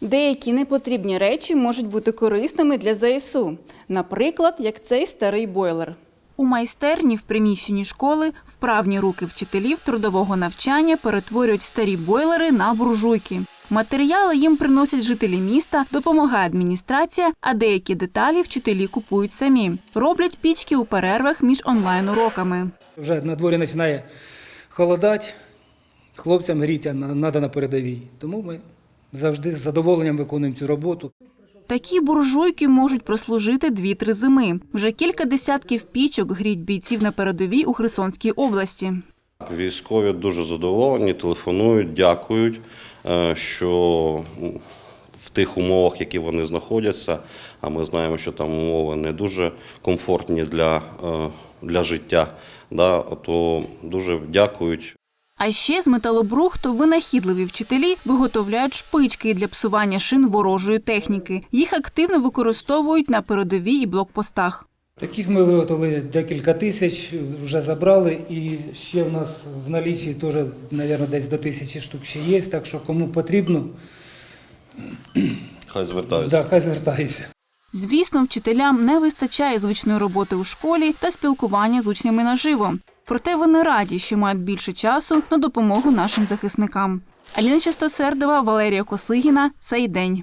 Деякі непотрібні речі можуть бути корисними для ЗСУ, наприклад, як цей старий бойлер. У майстерні в приміщенні школи вправні руки вчителів трудового навчання перетворюють старі бойлери на буржуйки. Матеріали їм приносять жителі міста, допомагає адміністрація, а деякі деталі вчителі купують самі. Роблять пічки у перервах між онлайн-уроками. Вже на дворі починає холодати, хлопцям гріться треба на передовій. Тому ми завжди з задоволенням виконуємо цю роботу. Такі буржуйки можуть прослужити 2-3 зими. Вже кілька десятків пічок гріть бійців на передовій у Херсонській області. Військові дуже задоволені, телефонують, дякують, е, що в тих умовах, які вони знаходяться, а ми знаємо, що там умови не дуже комфортні для, е, для життя, да, то дуже дякують. А ще з металобрухту винахідливі вчителі виготовляють шпички для псування шин ворожої техніки. Їх активно використовують на передовій і блокпостах. Таких ми виготовили декілька тисяч, вже забрали, і ще в нас в налічі теж, мабуть, десь до тисячі штук ще є, так що кому потрібно, Хай звертаються. да, хай звертаються. Звісно, вчителям не вистачає звичної роботи у школі та спілкування з учнями наживо. Проте вони раді, що мають більше часу на допомогу нашим захисникам. Аліна Чистосердова, Валерія Кослигіна Цей день.